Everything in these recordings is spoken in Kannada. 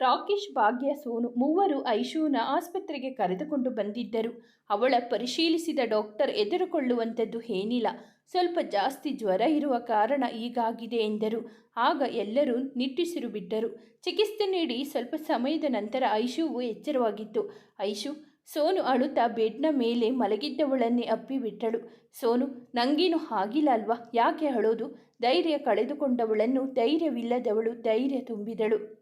ರಾಕೇಶ್ ಭಾಗ್ಯ ಸೋನು ಮೂವರು ಐಶೂನ ಆಸ್ಪತ್ರೆಗೆ ಕರೆದುಕೊಂಡು ಬಂದಿದ್ದರು. ಅವಳ ಪರಿಶೀಲಿಸಿದ ಡಾಕ್ಟರ್ ಎದುರುಕೊಳ್ಳುವಂಥದ್ದು ಏನಿಲ್ಲ. ಸ್ವಲ್ಪ ಜಾಸ್ತಿ ಜ್ವರ ಇರುವ ಕಾರಣ ಈಗಾಗಿದೆ ಎಂದರು. ಆಗ ಎಲ್ಲರೂ ನಿಟ್ಟುಸಿರು ಬಿಟ್ಟರು. ಚಿಕಿತ್ಸೆ ನೀಡಿ ಸ್ವಲ್ಪ ಸಮಯದ ನಂತರ ಐಶುವು ಎಚ್ಚರವಾಗಿತ್ತು. ಐಶು, ಸೋನು ಅಳುತ್ತಾ ಬೆಡ್ನ ಮೇಲೆ ಮಲಗಿದ್ದವಳನ್ನೇ ಅಪ್ಪಿಬಿಟ್ಟಳು ಸೋನು, ನಂಗೇನು ಆಗಿಲ್ಲ ಅಲ್ವಾ? ಯಾಕೆ ಅಳೋದು? ಧೈರ್ಯ ಕಳೆದುಕೊಂಡವಳನ್ನು ಧೈರ್ಯವಿಲ್ಲದವಳು ಧೈರ್ಯ ತುಂಬಿದಳು.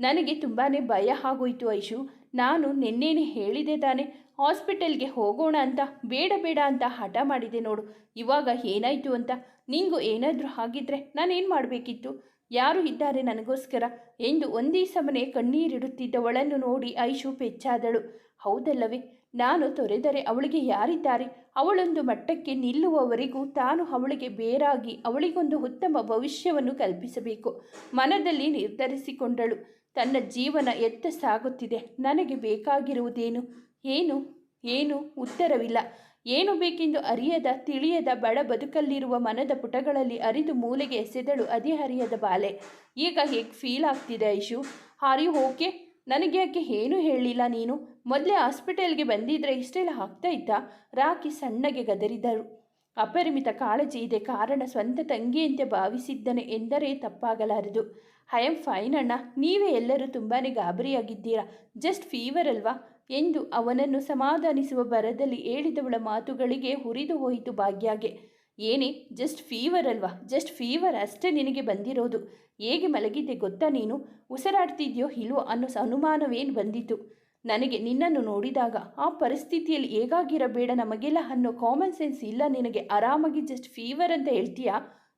ನನಗೆ ತುಂಬಾ ಭಯ ಆಗೋಯ್ತು ಐಶು. ನಾನು ನಿನ್ನೇನೆ ಹೇಳಿದೆ ತಾನೆ. ಹಾಸ್ಪಿಟಲ್ಗೆ ಹೋಗೋಣ ಅಂತ, ಬೇಡ ಬೇಡ ಅಂತ ಹಠ ಮಾಡಿದೆ ನೋಡು. ಇವಾಗ ಏನಾಯಿತು ಅಂತ? ನಿಂಗೂ ಏನಾದರೂ ಆಗಿದ್ರೆ ನಾನೇನು ಮಾಡಬೇಕಿತ್ತು? ಯಾರು ಇದ್ದಾರೆ ನನಗೋಸ್ಕರ? ಎಂದು ಒಂದೇ ಸಮನೆ ಕಣ್ಣೀರಿಡುತ್ತಿದ್ದವಳನ್ನು ನೋಡಿ ಐಶು ಪೆಚ್ಚಾದಳು. ಹೌದಲ್ಲವೇ? ನಾನು ತೊರೆದರೆ ಅವಳಿಗೆ ಯಾರಿದ್ದಾರೆ? ಅವಳೊಂದು ಮಟ್ಟಕ್ಕೆ ನಿಲ್ಲುವವರೆಗೂ ತಾನು ಅವಳಿಗೆ ಬೇರಾಗಿ ಅವಳಿಗೊಂದು ಉತ್ತಮ ಭವಿಷ್ಯವನ್ನು ಕಲ್ಪಿಸಬೇಕು. ಮನದಲ್ಲಿ ನಿರ್ಧರಿಸಿಕೊಂಡಳು. ತನ್ನ ಜೀವನ ಎತ್ತ ಸಾಗುತ್ತಿದೆ. ನನಗೆ ಬೇಕಾಗಿರುವುದೇನು? ಏನು? ಏನು? ಉತ್ತರವಿಲ್ಲ. ಏನು ಬೇಕೆಂದು ಅರಿಯದ, ತಿಳಿಯದ, ಬಡ ಬದುಕಲ್ಲಿರುವ ಮನದ ಪುಟಗಳಲ್ಲಿ ಅರಿದು ಮೂಲೆಗೆ ಎಸೆದಳು ಅದೇ ಹರಿಯದ ಬಾಲೆ. ಈಗ ಹೇಗೆ ಫೀಲ್ ಆಗ್ತಿದೆ ಐಶು? ಹಾರಿ ಓಕೆ ನನಗೆ ಯಾಕೆ ಏನೂ ಹೇಳಿಲ್ಲ ನೀನು? ಮೊದಲೇ ಹಾಸ್ಪಿಟಲ್ಗೆ ಬಂದಿದ್ರೆ ಇಷ್ಟೆಲ್ಲ ಆಗ್ತಾ ಇತ್ತಾ ರಾಕಿ ಸಣ್ಣಗೆ ಗದರಿದರು ಅಪರಿಮಿತ ಕಾಳಜಿ ಇದೆ ಕಾರಣ ಸ್ವಂತ ತಂಗಿಯಂತೆ ಭಾವಿಸಿದ್ದನೆ ಎಂದರೆ ತಪ್ಪಾಗಲಾರದು. ಐ ಆಮ್ ಫೈನ್ ಅಣ್ಣ. ನೀವೇ ಎಲ್ಲರೂ ತುಂಬಾ ಗಾಬರಿಯಾಗಿದ್ದೀರಾ? ಜಸ್ಟ್ ಫೀವರ್ ಅಲ್ವಾ? ಎಂದು ಅವನನ್ನು ಸಮಾಧಾನಿಸುವ ಬರದಲ್ಲಿ ಹೇಳಿದವಳ ಮಾತುಗಳಿಗೆ ಹುರಿದು ಹೋಯಿತು ಭಾಗ್ಯಾಗೆ. ಏನೇ ಜಸ್ಟ್ ಫೀವರ್ ಅಲ್ವಾ? ಜಸ್ಟ್ ಫೀವರ್ ಅಷ್ಟೇ ನಿನಗೆ ಬಂದಿರೋದು. ಹೇಗೆ ಮಲಗಿದ್ದೆ ಗೊತ್ತಾ ನೀನು? ಉಸಿರಾಡ್ತಿದ್ಯೋ ಇಲ್ವೋ ಅನ್ನೋ ಅನುಮಾನವೇನು ಬಂದಿತು? ನನಗೆ ನಿನ್ನನ್ನು ನೋಡಿದಾಗ ಆ ಪರಿಸ್ಥಿತಿಯಲ್ಲಿ ಹೇಗಾಗಿರಬೇಡ ನಮಗೆಲ್ಲ ಅನ್ನೋ ಕಾಮನ್ ಸೆನ್ಸ್ ಇಲ್ಲ ನಿನಗೆ. ಆರಾಮಾಗಿ ಜಸ್ಟ್ ಫೀವರ್ ಅಂತ ಹೇಳ್ತೀಯಾ?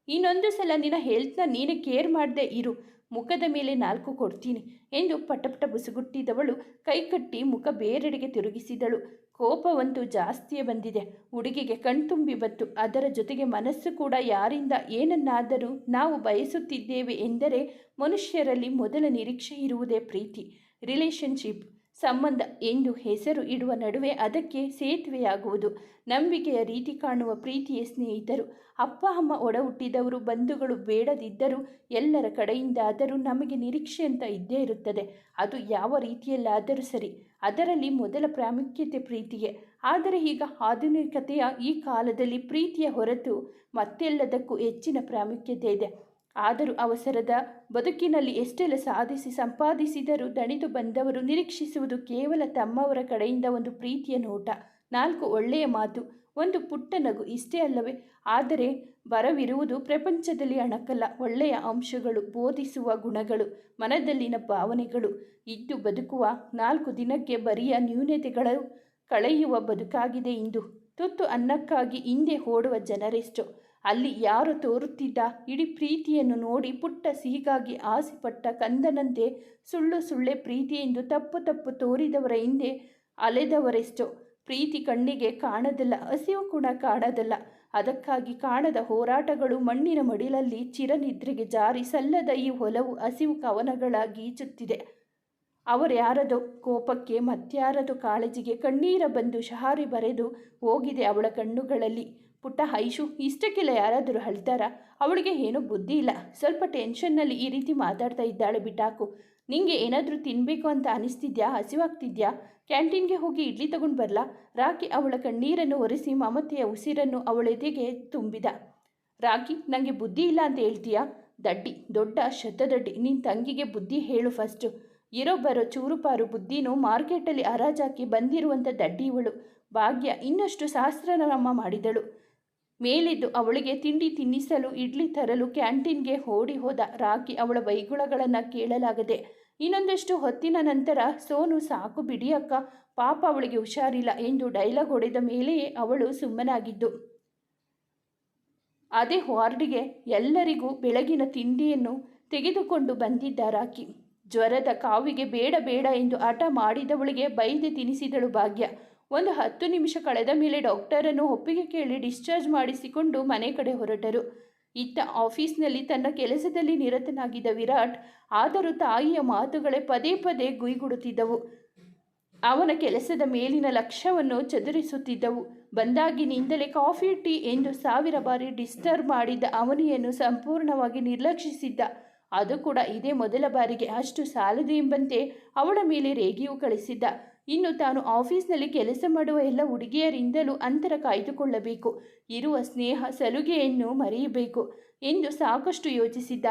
ಇನ್ನೊಂದು ಸಲ ನಿನ್ನ ಹೆಲ್ತ್ನ ನೀನೇ ಕೇರ್ ಮಾಡದೆ ಇರು. ಮುಖದ ಮೇಲೆ ನಾಲ್ಕು ಕೊಡ್ತೀನಿ ಎಂದು ಪಟಪಟ ಬುಸುಗುಟ್ಟಿದವಳು ಕೈಕಟ್ಟಿ ಮುಖ ಬೇರೆಡೆಗೆ ತಿರುಗಿಸಿದಳು. ಕೋಪವಂತೂ ಜಾಸ್ತಿಯೇ ಬಂದಿದೆ. ಹುಡುಗಿಗೆ ಕಣ್ತುಂಬಿ ಬತ್ತು. ಅದರ ಜೊತೆಗೆ ಮನಸ್ಸು ಕೂಡ ಯಾರಿಂದ ಏನನ್ನಾದರೂ ನಾವು ಬಯಸುತ್ತಿದ್ದೇವೆ ಎಂದರೆ ಮನುಷ್ಯರಲ್ಲಿ ಮೊದಲ ನಿರೀಕ್ಷೆ ಇರುವುದೇ ಪ್ರೀತಿ. ರಿಲೇಷನ್ಶಿಪ್ ಸಂಬಂಧ ಎಂದು ಹೆಸರು ಇಡುವ ನಡುವೆ ಅದಕ್ಕೆ ಸೇತುವೆಯಾಗುವುದು. ನಂಬಿಕೆಯ ರೀತಿ ಕಾಣುವ ಪ್ರೀತಿಯ ಸ್ನೇಹಿತರು, ಅಪ್ಪ, ಅಮ್ಮ ಒಡ ಹುಟ್ಟಿದವರು ಬಂಧುಗಳು ಬೇಡದಿದ್ದರೂ ಎಲ್ಲರ ಕಡೆಯಿಂದಾದರೂ ನಮಗೆ ನಿರೀಕ್ಷೆ ಅಂತ ಇದ್ದೇ ಇರುತ್ತದೆ. ಅದು ಯಾವ ರೀತಿಯಲ್ಲಾದರೂ ಸರಿ, ಅದರಲ್ಲಿ ಮೊದಲ ಪ್ರಾಮುಖ್ಯತೆ ಪ್ರೀತಿಗೆ ಆದರೆ ಈಗ ಆಧುನಿಕತೆಯ ಈ ಕಾಲದಲ್ಲಿ ಪ್ರೀತಿಯ ಹೊರತು ಮತ್ತೆಲ್ಲದಕ್ಕೂ ಹೆಚ್ಚಿನ ಪ್ರಾಮುಖ್ಯತೆ ಇದೆ. ಆದರೂ ಅವಸರದ ಬದುಕಿನಲ್ಲಿ ಎಷ್ಟೆಲ್ಲ ಸಾಧಿಸಿ ಸಂಪಾದಿಸಿದರೂ ದಣಿದು ಬಂದವರು ನಿರೀಕ್ಷಿಸುವುದು ಕೇವಲ ತಮ್ಮವರ ಕಡೆಯಿಂದ ಒಂದು ಪ್ರೀತಿಯ ನೋಟ. ನಾಲ್ಕು ಒಳ್ಳೆಯ ಮಾತು. ಒಂದು ಪುಟ್ಟ ನಗು ಇಷ್ಟೇ ಅಲ್ಲವೇ? ಆದರೆ ಬರವಿರುವುದು ಪ್ರಪಂಚದಲ್ಲಿ ಅಣಕಲ್ಲ. ಒಳ್ಳೆಯ ಅಂಶಗಳು, ಬೋಧಿಸುವ ಗುಣಗಳು, ಮನದಲ್ಲಿನ ಭಾವನೆಗಳು. ಇದ್ದು ಬದುಕುವ ನಾಲ್ಕು ದಿನಕ್ಕೆ ಬರಿಯ ನ್ಯೂನತೆಗಳು ಕಳೆಯುವ ಬದುಕಾಗಿದೆ ಇಂದು. ತುತ್ತು ಅನ್ನಕ್ಕಾಗಿ ಹಿಂದೆ ಓಡುವ ಜನರೆಷ್ಟೋ? ಅಲ್ಲಿ ಯಾರು ತೋರುತ್ತಿದ್ದ ಇಡೀ ಪ್ರೀತಿಯನ್ನು ನೋಡಿ ಪುಟ್ಟ ಸಿಹಿಗಾಗಿ ಆಸೆಪಟ್ಟ ಕಂದನಂತೆ ಸುಳ್ಳು ಸುಳ್ಳೆ ಪ್ರೀತಿ ಎಂದು ತಪ್ಪು ತಪ್ಪು ತೋರಿದವರ ಹಿಂದೆ ಅಲೆದವರೆಷ್ಟೋ. ಪ್ರೀತಿ ಕಣ್ಣಿಗೆ ಕಾಣದಲ್ಲ, ಹಸಿವು ಕೂಡ ಕಾಣದಲ್ಲ. ಅದಕ್ಕಾಗಿ ಕಾಣದ ಹೋರಾಟಗಳು ಮಣ್ಣಿನ ಮಡಿಲಲ್ಲಿ ಚಿರನಿದ್ರೆಗೆ ಜಾರಿ ಸಲ್ಲದ ಈ ಹೊಲವು ಹಸಿವು ಕವನಗಳಾಗಿ ಗೀಚುತ್ತಿದೆ. ಅವರ್ಯಾರದೋ ಕೋಪಕ್ಕೆ ಮತ್ಯಾರದೋ ಕಾಳಜಿಗೆ ಕಣ್ಣೀರ ಬಂದು ಶಹಾರಿ ಬರೆದು ಹೋಗಿದೆ ಅವಳ ಕಣ್ಣುಗಳಲ್ಲಿ. ಪುಟ್ಟ ಐಶು ಇಷ್ಟಕ್ಕೆಲ್ಲ ಯಾರಾದರೂ ಅಳ್ತಾರಾ ಅವಳಿಗೆ ಏನೂ ಬುದ್ಧಿ ಇಲ್ಲ. ಸ್ವಲ್ಪ ಟೆನ್ಷನ್ನಲ್ಲಿ ಈ ರೀತಿ ಮಾತಾಡ್ತಾ ಇದ್ದಾಳೆ ಬಿಟಾಕು. ನಿಂಗೆ ಏನಾದರೂ ತಿನ್ನಬೇಕು ಅಂತ ಅನಿಸ್ತಿದ್ಯಾ? ಹಸಿವಾಗ್ತಿದ್ಯಾ? ಕ್ಯಾಂಟೀನ್ಗೆ ಹೋಗಿ ಇಡ್ಲಿ ತಗೊಂಡು ಬರಲಾ? ರಾಕಿ ಅವಳ ಕಣ್ಣೀರನ್ನು ಒರೆಸಿ ಮಮತೆಯ ಉಸಿರನ್ನು ಅವಳೆದೆಗೆ ತುಂಬಿದ. ರಾಕಿ ನನಗೆ ಬುದ್ಧಿ ಇಲ್ಲ ಅಂತ ಹೇಳ್ತೀಯಾ? ದಡ್ಡಿ, ದೊಡ್ಡ ಶತದಡ್ಡಿ ನಿನ್ನ ತಂಗಿಗೆ ಬುದ್ಧಿ ಹೇಳು ಫಸ್ಟು ಇರೋ ಬರೋ ಚೂರುಪಾರು ಬುದ್ಧಿನೂ ಮಾರ್ಕೆಟಲ್ಲಿ ಹರಾಜಾಕಿ ಬಂದಿರುವಂಥ ದಡ್ಡಿ ಇವಳು. ಭಾಗ್ಯ ಇನ್ನಷ್ಟು ಸಹಸ್ರನಾಮ ಮಾಡಿದಳು. ಮೇಲಿದ್ದು ಅವಳಿಗೆ ತಿಂಡಿ ತಿನ್ನಿಸಲು, ಇಡ್ಲಿ ತರಲು ಕ್ಯಾಂಟೀನ್ಗೆ ಓಡಿ ಹೋದ ರಾಕಿ ಅವಳ ವೈಗುಳಗಳನ್ನು ಕೇಳಲಾಗದೆ, ಇನ್ನೊಂದಷ್ಟು ಹೊತ್ತಿನ ನಂತರ, ಸೋನು ಸಾಕು ಬಿಡಿ ಅಕ್ಕ, ಪಾಪ ಅವಳಿಗೆ ಹುಷಾರಿಲ್ಲ ಎಂದು ಡೈಲಾಗ್ ಹೊಡೆದ ಮೇಲೆಯೇ ಅವಳು ಸುಮ್ಮನಾಗಿದ್ದು. ಅದೇ ವಾರ್ಡಿಗೆ ಎಲ್ಲರಿಗೂ ಬೆಳಗಿನ ತಿಂಡಿಯನ್ನು ತೆಗೆದುಕೊಂಡು ಬಂದಿದ್ದ ರಾಕಿ ಜ್ವರದ ಕಾವಿಗೆ ಬೇಡ ಬೇಡ ಎಂದು ಆಟ ಮಾಡಿದವಳಿಗೆ ಬೈದೆ ತಿನಿಸಿದಳು ಭಾಗ್ಯ. ಒಂದು ಹತ್ತು ನಿಮಿಷ ಕಳೆದ ಮೇಲೆ ಡಾಕ್ಟರನ್ನು ಒಪ್ಪಿಗೆ ಕೇಳಿ ಡಿಸ್ಚಾರ್ಜ್ ಮಾಡಿಸಿಕೊಂಡು ಮನೆ ಕಡೆ ಹೊರಟರು. ಇತ್ತ ಆಫೀಸ್ನಲ್ಲಿ ತನ್ನ ಕೆಲಸದಲ್ಲಿ ನಿರತನಾಗಿದ್ದ ವಿರಾಟ್, ಆದರೂ ತಾಯಿಯ ಮಾತುಗಳೇ ಪದೇ ಪದೇ ಗುಯ್ಗುಡುತ್ತಿದ್ದವು. ಅವನ ಕೆಲಸದ ಮೇಲಿನ ಲಕ್ಷ್ಯವನ್ನು ಚದುರಿಸುತ್ತಿದ್ದವು. ಬಂದಾಗಿನಿಂದಲೇ ಕಾಫಿ, ಟೀ ಎಂದು ಸಾವಿರ ಬಾರಿ ಡಿಸ್ಟರ್ಬ್ ಮಾಡಿದ್ದ ಅವನಿಯನ್ನು ಸಂಪೂರ್ಣವಾಗಿ ನಿರ್ಲಕ್ಷಿಸಿದ್ದ. ಅದು ಕೂಡ ಇದೇ ಮೊದಲ ಬಾರಿಗೆ. ಅಷ್ಟು ಸಾಲದು ಎಂಬಂತೆ ಅವಳ ಮೇಲೆ ರೇಗಿಯೂ ಕಳಿಸಿದ್ದ. ಇನ್ನು ತಾನು ಆಫೀಸ್ನಲ್ಲಿ ಕೆಲಸ ಮಾಡುವ ಎಲ್ಲ ಹುಡುಗಿಯರಿಂದಲೂ ಅಂತರ ಕಾಯ್ದುಕೊಳ್ಳಬೇಕು. ಇರುವ ಸ್ನೇಹ ಸಲುಗೆಯನ್ನು ಮರೆಯಬೇಕು ಎಂದು ಸಾಕಷ್ಟು ಯೋಚಿಸಿದ್ದ.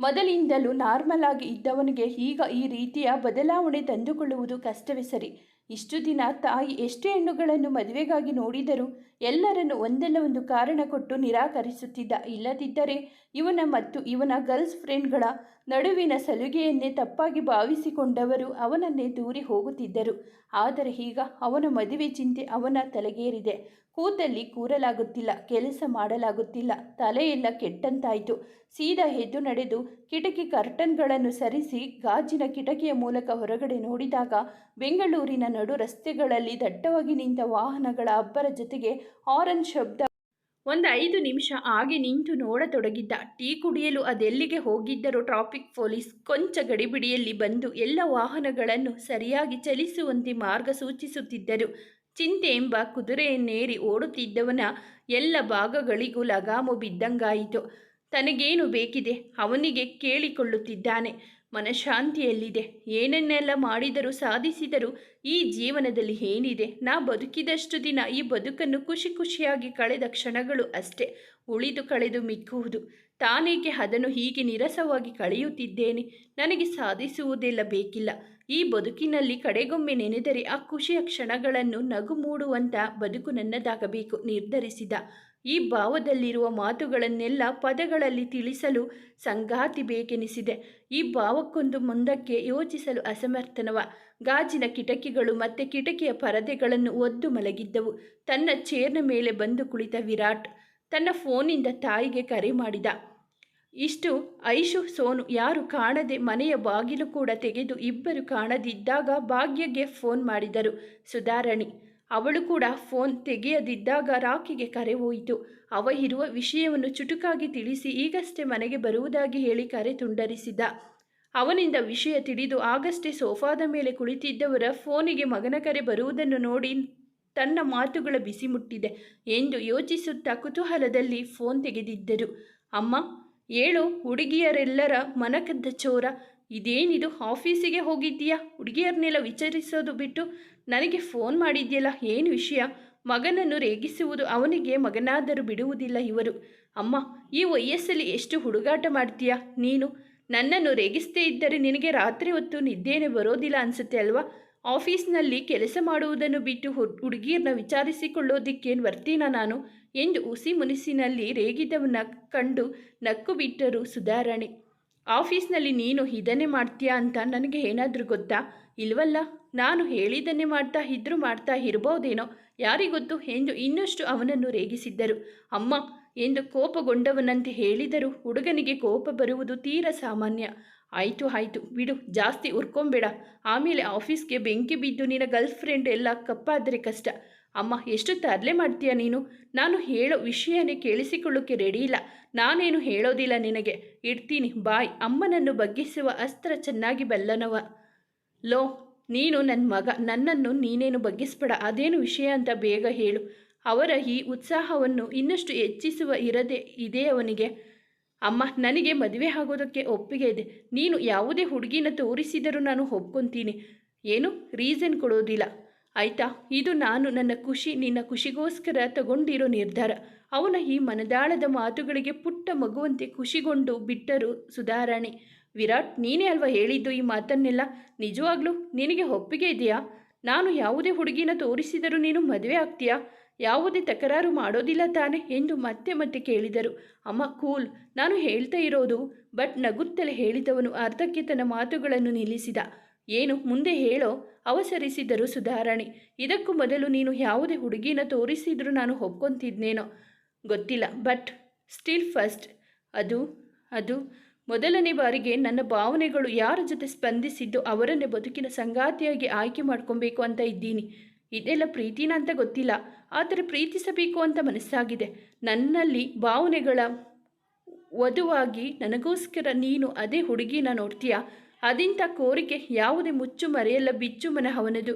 ಮೊದಲಿಂದಲೂ ನಾರ್ಮಲ್ ಆಗಿ ಇದ್ದವನಿಗೆ ಈಗ ಈ ರೀತಿಯ ಬದಲಾವಣೆ ತಂದುಕೊಳ್ಳುವುದು ಕಷ್ಟವೇ ಸರಿ. ಇಷ್ಟು ದಿನ ತಾಯಿ ಎಷ್ಟು ಹೆಣ್ಣುಗಳನ್ನು ಮದುವೆಗಾಗಿ ನೋಡಿದರೂ ಎಲ್ಲರನ್ನು ಒಂದಲ್ಲ ಒಂದು ಕಾರಣ ಕೊಟ್ಟು ನಿರಾಕರಿಸುತ್ತಿದ್ದ. ಇಲ್ಲದಿದ್ದರೆ ಇವನ ಮತ್ತು ಇವನ ಗರ್ಲ್ಸ್ ಫ್ರೆಂಡ್ಗಳ ನಡುವಿನ ಸಲುಗೆಯನ್ನೇ ತಪ್ಪಾಗಿ ಭಾವಿಸಿಕೊಂಡವರು ಅವನನ್ನೇ ದೂರಿ ಹೋಗುತ್ತಿದ್ದರು. ಆದರೆ ಈಗ ಅವನ ಮದುವೆ ಚಿಂತೆ ಅವನ ತಲೆಗೇರಿದೆ. ಕೂತಲ್ಲಿ ಕೂರಲಾಗುತ್ತಿಲ್ಲ, ಕೆಲಸ ಮಾಡಲಾಗುತ್ತಿಲ್ಲ, ತಲೆಯೆಲ್ಲ ಕೆಟ್ಟಂತಾಯಿತು. ಸೀದಾ ಎದ್ದು ನಡೆದು ಕಿಟಕಿ ಕರ್ಟನ್ಗಳನ್ನು ಸರಿಸಿ ಗಾಜಿನ ಕಿಟಕಿಯ ಮೂಲಕ ಹೊರಗಡೆ ನೋಡಿದಾಗ ಬೆಂಗಳೂರಿನ ನಡು ರಸ್ತೆಗಳಲ್ಲಿ ದಟ್ಟವಾಗಿ ನಿಂತ ವಾಹನಗಳ ಅಬ್ಬರ ಜೊತೆಗೆ ಹಾರನ್ ಶಬ್ದ ಒಂದು ಐದು ನಿಮಿಷ ಹಾಗೆ ನಿಂತು ನೋಡತೊಡಗಿದ್ದ ಟೀ ಕುಡಿಯಲು ಅದೆಲ್ಲಿಗೆ ಹೋಗಿದ್ದರೂ ಟ್ರಾಫಿಕ್ ಪೊಲೀಸ್ ಕೊಂಚ ಗಡಿಬಿಡಿಯಲ್ಲಿ ಬಂದು ಎಲ್ಲ ವಾಹನಗಳನ್ನು ಸರಿಯಾಗಿ ಚಲಿಸುವಂತೆ ಮಾರ್ಗ ಸೂಚಿಸುತ್ತಿದ್ದರು. ಚಿಂತೆ ಎಂಬ ಕುದುರೆಯನ್ನೇರಿ ಓಡುತ್ತಿದ್ದವನ ಎಲ್ಲ ಭಾಗಗಳಿಗೂ ಲಗಾಮು ಬಿದ್ದಂಗಾಯಿತು. ತನಗೇನು ಬೇಕಿದೆ? ಅವನಿಗೆ ಕೇಳಿಕೊಳ್ಳುತ್ತಿದ್ದಾನೆ. ಮನಃಶಾಂತಿಯಲ್ಲಿದೆ. ಏನನ್ನೆಲ್ಲ ಮಾಡಿದರೂ ಸಾಧಿಸಿದರೂ ಈ ಜೀವನದಲ್ಲಿ ಏನಿದೆ? ನಾ ಬದುಕಿದಷ್ಟು ದಿನ ಈ ಬದುಕನ್ನು ಖುಷಿ ಖುಷಿಯಾಗಿ ಕಳೆದ ಕ್ಷಣಗಳು ಅಷ್ಟೇ. ಉಳಿದು ಕಳೆದು ಮಿಕ್ಕುವುದು. ತಾನೇಕೆ ಅದನ್ನು ಹೀಗೆ ನಿರಸವಾಗಿ ಕಳೆಯುತ್ತಿದ್ದೇನೆ? ನನಗೆ ಸಾಧಿಸುವುದೆಲ್ಲ ಬೇಕಿಲ್ಲ. ಈ ಬದುಕಿನಲ್ಲಿ ಕಡೆಗೊಮ್ಮೆ ನೆನೆದರೆ ಆ ಖುಷಿಯ ಕ್ಷಣಗಳನ್ನು ನಗು ಮೂಡುವಂಥ ಬದುಕು ನನ್ನದಾಗಬೇಕು ನಿರ್ಧರಿಸಿದ. ಈ ಭಾವದಲ್ಲಿರುವ ಮಾತುಗಳನ್ನೆಲ್ಲ ಪದಗಳಲ್ಲಿ ತಿಳಿಸಲು ಸಂಗಾತಿ ಬೇಕೆನಿಸಿದೆ. ಈ ಭಾವಕ್ಕೊಂದು ಮುಂದಕ್ಕೆ ಯೋಚಿಸಲು ಅಸಮರ್ಥನವ. ಗಾಜಿನ ಕಿಟಕಿಗಳು ಮತ್ತೆ ಕಿಟಕಿಯ ಪರದೆಗಳನ್ನು ಒದ್ದು ಮಲಗಿದ್ದವು. ತನ್ನ ಚೇರ್ನ ಮೇಲೆ ಬಂದು ಕುಳಿತ ವಿರಾಟ್ ತನ್ನ ಫೋನಿಂದ ತಾಯಿಗೆ ಕರೆ ಮಾಡಿದ. ಇಷ್ಟು ಐಶು ಸೋನು ಯಾರು ಕಾಣದೆ ಮನೆಯ ಬಾಗಿಲು ಕೂಡ ತೆಗೆದು ಇಬ್ಬರು ಕಾಣದಿದ್ದಾಗ ಭಾಗ್ಯಗೆ ಫೋನ್ ಮಾಡಿದರು. ಸುಧಾರಣಿ ಅವಳು ಕೂಡ ಫೋನ್ ತೆಗೆಯದಿದ್ದಾಗ ರಾಕಿಗೆ ಕರೆ ಹೋಯಿತು. ಅವ ಇರುವ ವಿಷಯವನ್ನು ಚುಟುಕಾಗಿ ತಿಳಿಸಿ ಈಗಷ್ಟೇ ಮನೆಗೆ ಬರುವುದಾಗಿ ಹೇಳಿ ಕರೆ ತುಂಡರಿಸಿದ. ಅವನಿಂದ ವಿಷಯ ತಿಳಿದು ಆಗಷ್ಟೇ ಸೋಫಾದ ಮೇಲೆ ಕುಳಿತಿದ್ದವರ ಫೋನಿಗೆ ಮಗನ ಕರೆ ಬರುವುದನ್ನು ನೋಡಿ ತನ್ನ ಮಾತುಗಳ ಬಿಸಿ ಮುಟ್ಟಿದೆ ಎಂದು ಯೋಚಿಸುತ್ತಾ ಕುತೂಹಲದಲ್ಲಿ ಫೋನ್ ತೆಗೆದಿದ್ದರು. ಅಮ್ಮ, ಏಳು, ಹುಡುಗಿಯರೆಲ್ಲರ ಮನಕದ್ದ ಚೋರ ಇದೇನಿದು ಆಫೀಸಿಗೆ ಹೋಗಿದ್ದೀಯಾ? ಹುಡುಗಿಯರನ್ನೆಲ್ಲ ವಿಚಾರಿಸೋದು ಬಿಟ್ಟು ನನಗೆ ಫೋನ್ ಮಾಡಿದ್ಯಲ್ಲ, ಏನು ವಿಷಯ? ಮಗನನ್ನು ರೇಗಿಸುವುದು ಅವನಿಗೆ ಮಗನಾದರೂ ಬಿಡುವುದಿಲ್ಲ ಇವರು. ಅಮ್ಮ, ಈ ವಯಸ್ಸಲ್ಲಿ ಎಷ್ಟು ಹುಡುಗಾಟ ಮಾಡ್ತೀಯಾ? ನೀನು? ನನ್ನನ್ನು ರೇಗಿಸ್ತೇ ಇದ್ದರೆ ನಿನಗೆ ರಾತ್ರಿ ಹೊತ್ತು ನಿದ್ದೇನೆ ಬರೋದಿಲ್ಲ ಅನಿಸುತ್ತೆ ಅಲ್ವಾ? ಆಫೀಸ್ನಲ್ಲಿ ಕೆಲಸ ಮಾಡುವುದನ್ನು ಬಿಟ್ಟು ಹುಡುಗಿಯರನ್ನ ವಿಚಾರಿಸಿಕೊಳ್ಳೋದಿಕ್ಕೇನು ಬರ್ತೀನ ನಾನು? ಎಂದು ಉಸಿ ಮುನಿಸಿನಲ್ಲಿ ರೇಗಿದವನ್ನ ಕಂಡು ನಕ್ಕು ಬಿಟ್ಟರು ಸುಧಾರಣೆ. ಆಫೀಸ್ನಲ್ಲಿ ನೀನು ಇದನ್ನೇ ಮಾಡ್ತೀಯಾ ಅಂತ ನನಗೆ ಏನಾದರೂ ಗೊತ್ತಾ? ಇಲ್ವಲ್ಲ? ನಾನು ಹೇಳಿದ್ದನ್ನೇ ಮಾಡ್ತಾ ಇದ್ರೂ ಮಾಡ್ತಾ ಇರ್ಬೋದೇನೋ? ಯಾರಿಗೊತ್ತು? ಎಂದು ಇನ್ನಷ್ಟು ಅವನನ್ನು ರೇಗಿಸಿದ್ದರು. ಅಮ್ಮ, ಎಂದು ಕೋಪಗೊಂಡವನಂತೆ ಹೇಳಿದರು ಹುಡುಗನಿಗೆ ಕೋಪ ಬರುವುದು ತೀರ ಸಾಮಾನ್ಯ. ಆಯಿತು ಆಯಿತು, ಬಿಡು, ಜಾಸ್ತಿ ಉರ್ಕೊಂಬೇಡ. ಆಮೇಲೆ ಆಫೀಸ್ಗೆ ಬೆಂಕಿ ಬಿದ್ದು ನಿನ್ನ ಗರ್ಲ್ ಫ್ರೆಂಡ್ ಎಲ್ಲ ಕಪ್ಪಾದರೆ ಕಷ್ಟ. ಅಮ್ಮ ಎಷ್ಟು ತರಲೆ ಮಾಡ್ತೀಯ ನೀನು? ನಾನು ಹೇಳೋ ವಿಷಯನೇ ಕೇಳಿಸಿಕೊಳ್ಳೋಕ್ಕೆ ರೆಡಿ ಇಲ್ಲ. ನಾನೇನು ಹೇಳೋದಿಲ್ಲ ನಿನಗೆ. ಇಡ್ತೀನಿ, ಬಾಯ್. ಅಮ್ಮನನ್ನು ಬಗ್ಗಿಸುವ ಅಸ್ತ್ರ ಚೆನ್ನಾಗಿ ಬಲ್ಲನವ. ಲೋ, ನೀನು ನನ್ನ ಮಗ. ನನ್ನನ್ನು ನೀನೇನು ಬಗ್ಗಿಸ್ಬೇಡ. ಅದೇನು ವಿಷಯ ಅಂತ ಬೇಗ ಹೇಳು. ಅವರ ಈ ಉತ್ಸಾಹವನ್ನು ಇನ್ನಷ್ಟು ಹೆಚ್ಚಿಸುವ ಇರದೆ ಇದೆ ಅವನಿಗೆ. ಅಮ್ಮ, ನನಗೆ ಮದುವೆ ಆಗೋದಕ್ಕೆ ಒಪ್ಪಿಗೆ ಇದೆ. ನೀನು ಯಾವುದೇ ಹುಡುಗಿನ ತೋರಿಸಿದರೂ ನಾನು ಒಪ್ಕೊತೀನಿ. ಏನು? ರೀಸನ್ ಕೊಡೋದಿಲ್ಲ. ಆಯ್ತಾ, ಇದು ನಾನು ನನ್ನ ಖುಷಿ, ನಿನ್ನ ಖುಷಿಗೋಸ್ಕರ ತಗೊಂಡಿರೋ ನಿರ್ಧಾರ. ಅವನ ಈ ಮನದಾಳದ ಮಾತುಗಳಿಗೆ ಪುಟ್ಟ ಮಗುವಂತೆ ಖುಷಿಗೊಂಡು ಬಿಟ್ಟರು ಸುಧಾರಾಣಿ. ವಿರಾಟ್, ನೀನೇ ಅಲ್ವಾ ಹೇಳಿದ್ದು ಈ ಮಾತನ್ನೆಲ್ಲ? ನಿಜವಾಗ್ಲೂ, ನಿನಗೆ ಒಪ್ಪಿಗೆ ಇದೆಯಾ? ನಾನು ಯಾವುದೇ ಹುಡುಗಿನ ತೋರಿಸಿದರೂ ನೀನು ಮದುವೆ ಆಗ್ತೀಯಾ? ಯಾವುದೇ ತಕರಾರು ಮಾಡೋದಿಲ್ಲ ತಾನೆ ಎಂದು ಮತ್ತೆ ಮತ್ತೆ ಕೇಳಿದರು. ಅಮ್ಮ, ಕೂಲ್, ನಾನು ಹೇಳ್ತಾ ಇರೋದು, ಬಟ್ ನಗುತ್ತಲೇ ಹೇಳಿದವನು ಅರ್ಧಕ್ಕೆ ತನ್ನ ಮಾತುಗಳನ್ನು ನಿಲ್ಲಿಸಿದ. ಏನು ಮುಂದೆ ಹೇಳೋ ಅವಸರಿಸಿದರು ಸುಧಾರಣೆ, ಇದಕ್ಕೂ ಮೊದಲು ನೀನು ಯಾವುದೇ ಹುಡುಗಿನ ತೋರಿಸಿದ್ರೂ ನಾನು ಒಪ್ಕೊಂತಿದ್ನೇನೋ? ಗೊತ್ತಿಲ್ಲ ಬಟ್ ಸ್ಟಿಲ್ ಫಸ್ಟ್ ಅದು ಅದು ಮೊದಲನೇ ಬಾರಿಗೆ ನನ್ನ ಭಾವನೆಗಳು ಯಾರ ಜೊತೆ ಸ್ಪಂದಿಸಿದ್ದು ಅವರನ್ನೇ ಬದುಕಿನ ಸಂಗಾತಿಯಾಗಿ ಆಯ್ಕೆ ಮಾಡ್ಕೊಬೇಕು ಅಂತ ಇದ್ದೀನಿ. ಇದೆಲ್ಲ ಪ್ರೀತಿನ ಅಂತ ಗೊತ್ತಿಲ್ಲ, ಆದರೆ ಪ್ರೀತಿಸಬೇಕು ಅಂತ ಮನಸ್ಸಾಗಿದೆ. ನನ್ನಲ್ಲಿ ಭಾವನೆಗಳ ವಧುವಾಗಿ ನನಗೋಸ್ಕರ ನೀನು ಅದೇ ಹುಡುಗಿನ ನೋಡ್ತೀಯಾ? ಅದಿಂಥ ಕೋರಿಕೆ ಯಾವುದೇ ಮುಚ್ಚು ಮರೆಯಲ್ಲ ಬಿಚ್ಚು ಮನ ಅವನದು